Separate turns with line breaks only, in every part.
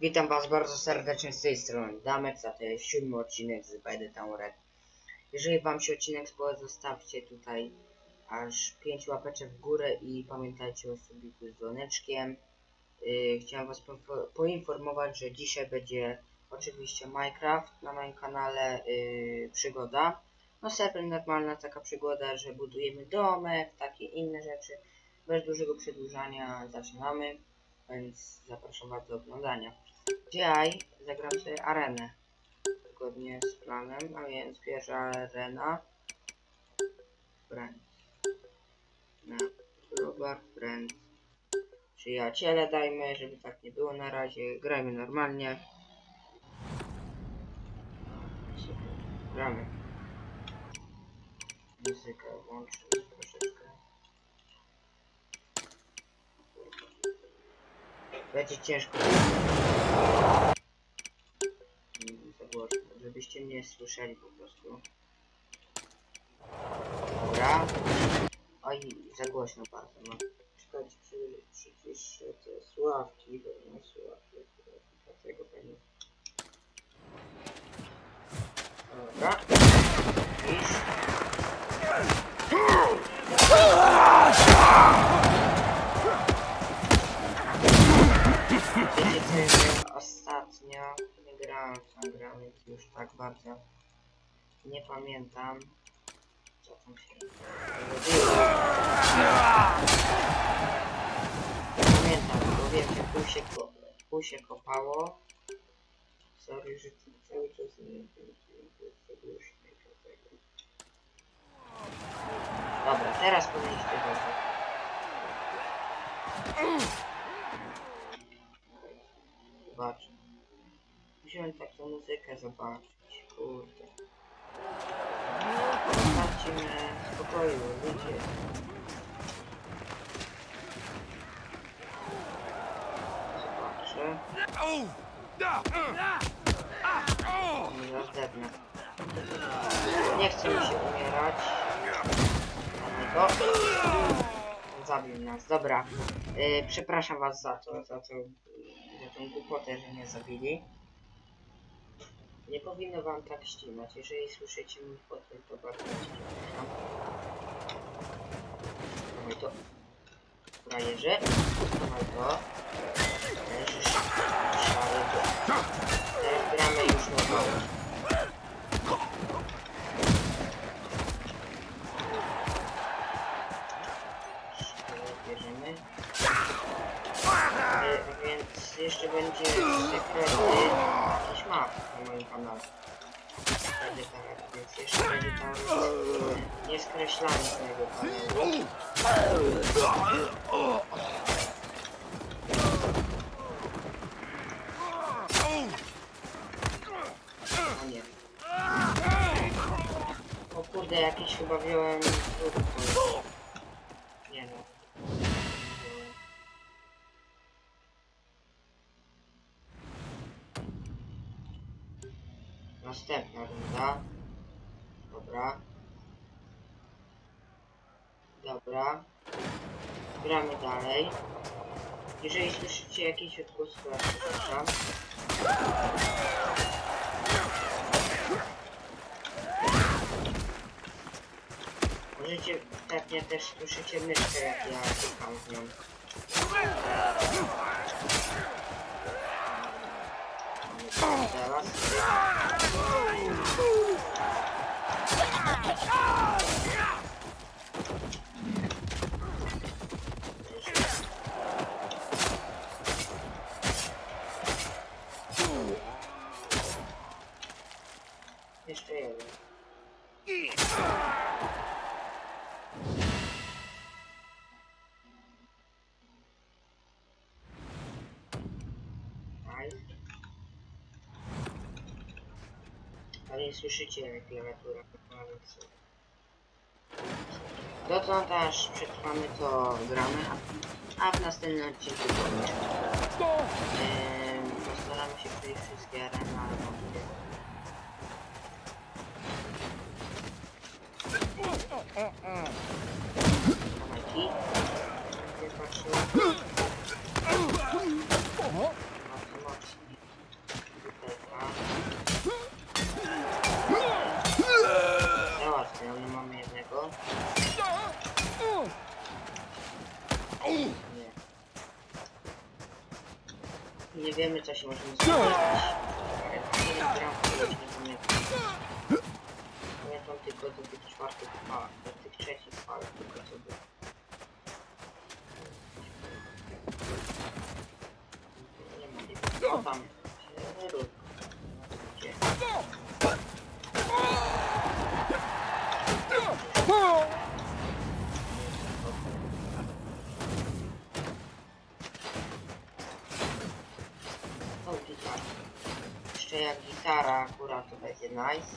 Witam was bardzo serdecznie z tej strony Damek, za to jest siódmy odcinek z Town Red. Jeżeli wam się odcinek spodobał, zostawcie tutaj aż 5 łapeczek w górę i pamiętajcie o subiku z dzwoneczkiem. Yy, chciałem was poinfo- poinformować, że dzisiaj będzie oczywiście Minecraft na moim kanale yy, przygoda. No serwer normalna taka przygoda, że budujemy domek, takie inne rzeczy. Bez dużego przedłużania zaczynamy, więc zapraszam was do oglądania. Dzisiaj zagram sobie arenę. Zgodnie z planem, a więc pierwsza arena. Friends. Na Global Friends. Przyjaciele dajmy, żeby tak nie było na razie. Grajmy normalnie. Gramy. Muzykę włączę troszeczkę. Będzie ciężko. Za żebyście mnie słyszeli po prostu. Dobra. Oj, za głośno bardzo, no. Czekajcie, przy, przyciszę te sławki, bo nie sławki, dlatego pewnie. Dobra. Iż. Wiecie co, że ostatnio nie grałem w tą już tak bardzo nie pamiętam co tam się robiło. Pamiętam, bo wiem, że pół się, ko pół się kopało. Sorry, że cały czas nie. Dobra, teraz powinniście dostać. Zobacz. Musimy taką muzykę zobaczyć. Kurde. Zostawcie mnie w spokoju, ludzie. Zobaczę. Nie rozdepnę. Nie chce mi się umierać. Mamy go. Zabił nas, dobra. Yy, przepraszam was za to, za to, za tą głupotę, że mnie zabili. Nie powinno wam tak ścinać. Jeżeli słyszycie mój fotel, to bardzo przepraszam. Dawaj to. Frajerze. Dawaj to. Leżysz. Szary gramy już normalnie. Bierzemy. Więc jeszcze będzie sekrety jakiś map na moim kanale. Będzie tak, więc jeszcze będzie tam nieskreślany z mojego kanału. O nie. O kurde, jakiś chyba wziąłem... Nie no. Następna runda. Dobra. Dobra. Gramy dalej. Jeżeli słyszycie jakieś odgłosy, to przepraszam. Możecie, pewnie też słyszycie myszkę, jak ja klikam z nią. Teraz. Jeszcze jeden. Nie słyszycie jak klawiatura. Dotąd aż przetrwamy to gramy, a, a w następnym odcinku kończymy. Eee, postaramy się przejść wszystkie areny, ale wątpię. Kamaki. Nie patrzył. Nie. Nie wiemy co się możemy spodziewać. Nie nie pamiętam. Pamiętam tylko do tych czwartych fal, do tych trzecich fal, tylko co było. Nie ma tego. O tam. się rób. Gdzie? O, gitara. Jeszcze gitara akurat to będzie nice.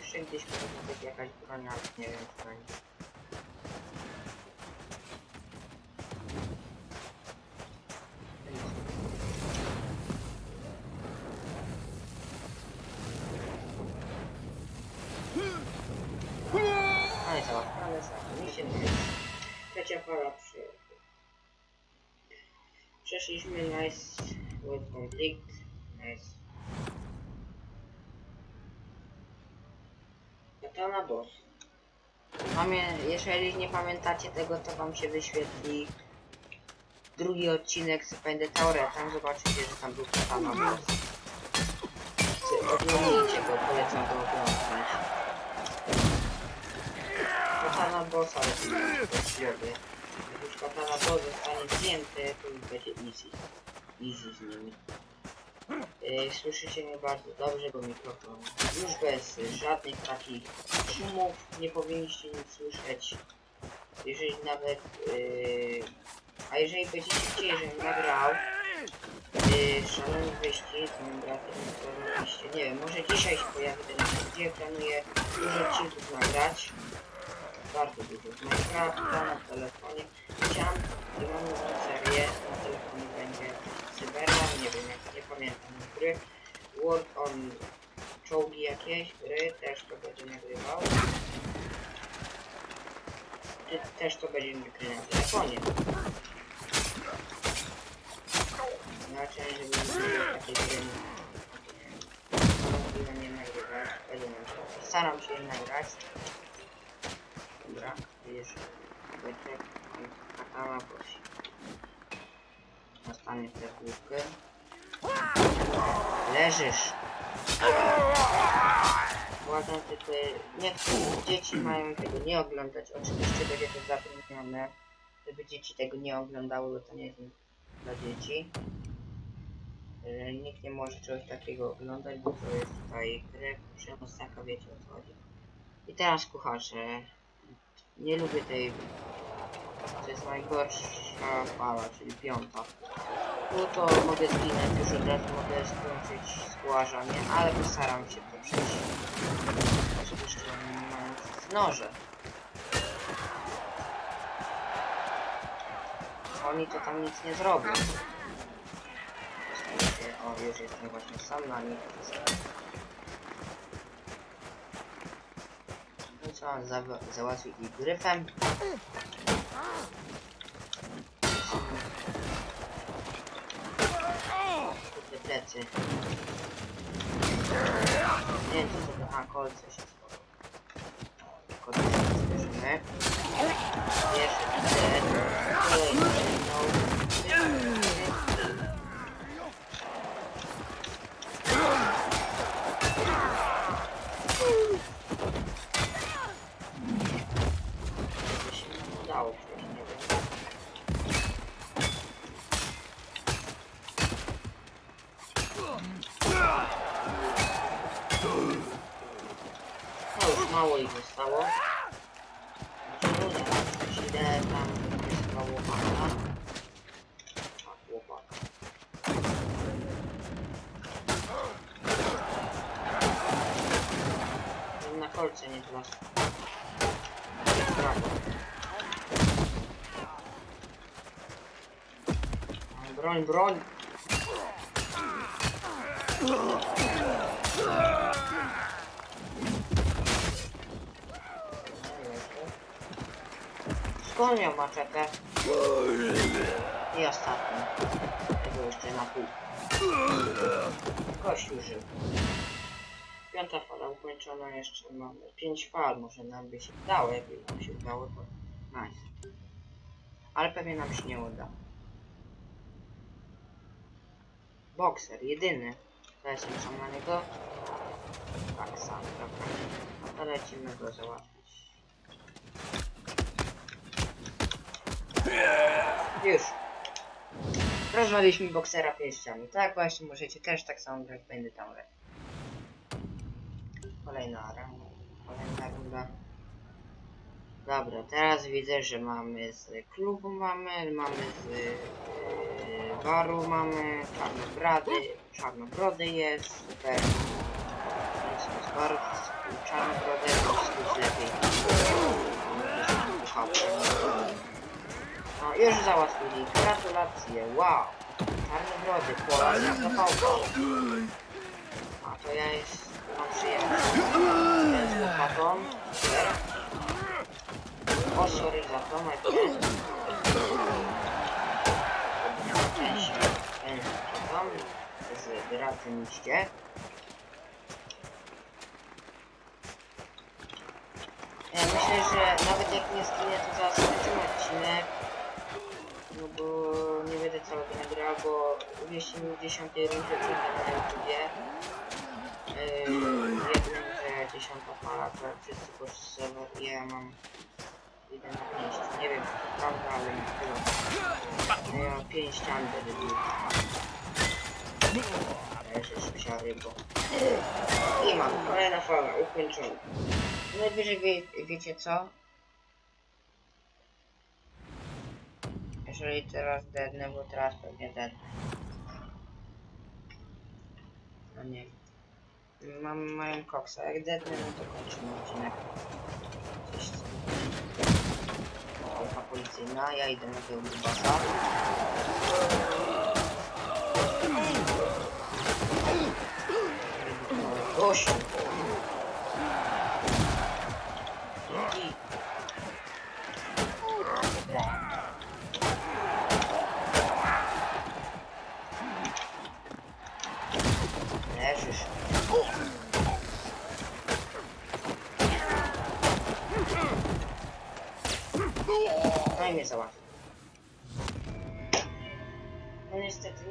Jeszcze gdzieś powinna być jakaś broń, ale nie wiem będzie. Ale Przeszliśmy nice with conflict. Nice. Katana boss. Pamię jeżeli nie pamiętacie tego, to wam się wyświetli drugi odcinek z Tower. Tam zobaczycie, że tam był Katana boss. Oglądnijcie go, polecam go oglądać. Katana boss, ale to jest już Katana boss zostanie zdjęty, to już będzie easy. Easy z nimi. Yy, Słyszycie mnie bardzo dobrze, bo mikrofon już bez żadnych takich szumów nie powinniście nic słyszeć. Jeżeli nawet, yy, a jeżeli będziecie chcieli, żebym nagrał yy, z moim bratem, to nie wiem, może dzisiaj się pojawi ten gdzie planuję dużo odcinków nagrać. Bardzo dużo z Minecrafta na telefonie. Chciałam nową serię, na telefonie będzie Cyberman, nie wiem jak, nie pamiętam gry. Word on czołgi jakieś gry, też to będzie nagrywał. Też to będzie nagrywał na telefonie. Znaczy, żeby nie było takiej gry. Nie nagrywać, będę nagrywać. Staram się nagrać. Dobra, wiesz, Wojtek, katana prosi. Dostanie tę główkę. Leżysz! Błagam tylko, niech dzieci mają tego nie oglądać. Oczywiście będzie to zabronione, żeby dzieci tego nie oglądały, bo to nie jest dla dzieci. Że Nikt nie może czegoś takiego oglądać, bo to jest tutaj krew, przemoc taka, wiecie o co chodzi. I teraz kucharze. Nie lubię tej... To jest najgorsza fala, czyli piąta. No to mogę zginąć, już od razu mogę skończyć skłażanie, ale postaram się to przejść. Oczywiście mając noże. Oni to tam nic nie zrobią. O, już jestem właśnie sam na nich. No on za załatwił ich gryfem. Kurde plecy. Nie wiem co to. A, kolce się schował. Kolce zbierzemy. Jeszcze widzę. Kolejny jedną. To się nam udało przecież, nie wiem. Już mało ich zostało. Idę tam, jest chyba łopata. Tak, łopata. Na kolce nie dla. Dobra. Broń, broń. Miał maczetę? I ostatni. Tego jeszcze na pół. Gościu żył. Piąta fala ukończona jeszcze mamy. Pięć fal może nam by się udało, jakby nam się udało to nice. Ale pewnie nam się nie uda. Bokser, jedyny. To jest sam na niego. Tak, sam, dobra. No to lecimy go załatwić. Już. Rozwaliliśmy boksera pięściami. Tak właśnie możecie też tak samo grać, będę tam grać. Kolejna runda. Kolejna runda. Dobra, teraz widzę, że mamy z klubu mamy, mamy z yy, baru mamy, czarnobrady, czarnobrody jest, super. Jest baru, czarnobrody, jest lepiej. No, już załatwili. Gratulacje, wow. Czarnobrody, Polak jak zapałka. A to ja jest, mam przyjemność. Ja z łopatą. O, sorry za to, my część, tam, z myślę, że nawet jak nie zginę, to zaraz skończymy odcinek. No bo nie będę całego nagrał, bo mi w 10 rundzie przed na YouTubie. Yy, jednym, że 10 fala to wszyscy poszli serwer i ja mam 1 na 5. Nie wiem, prawda, ale chyba. Ja mam 5 ścian będę bił. Leżysz psia rybo. I mam kolejna fala, ukończona. Najwyżej wie, wiecie co? Jeżeli teraz dednę, bo teraz pewnie dednę. No nie. Mam mają koksa. Jak dednę, no to kończymy odcinek. Policyjna, ja idę na tego grubasa. Gościu!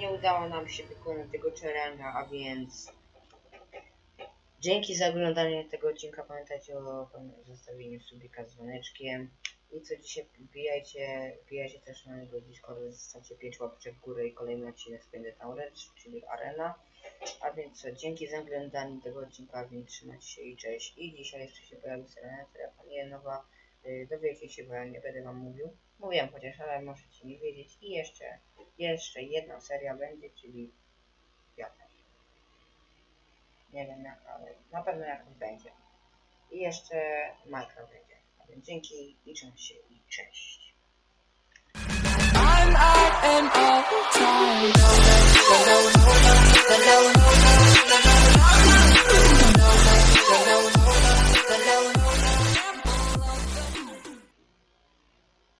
Nie udało nam się wykonać tego challenge'a, a więc dzięki za oglądanie tego odcinka. Pamiętajcie o zostawieniu subika z dzwoneczkiem. I co dzisiaj wbijajcie, wbijajcie też na mojego Discorda, zostawcie 5 łapeczek w górę i kolejny odcinek Town Red, czyli Arena. A więc co, dzięki za oglądanie tego odcinka, a więc trzymajcie się i cześć. I dzisiaj jeszcze się pojawi Serena, panuje nowa. Yy, dowiecie się, bo ja nie będę wam mówił. Mówiłem chociaż, ale możecie nie wiedzieć. I jeszcze, jeszcze jedna seria będzie, czyli piąta. Nie wiem jak, ale na pewno jakaś będzie. I jeszcze Minecraft będzie. A więc dzięki, liczę się i cześć.
I'm out and all.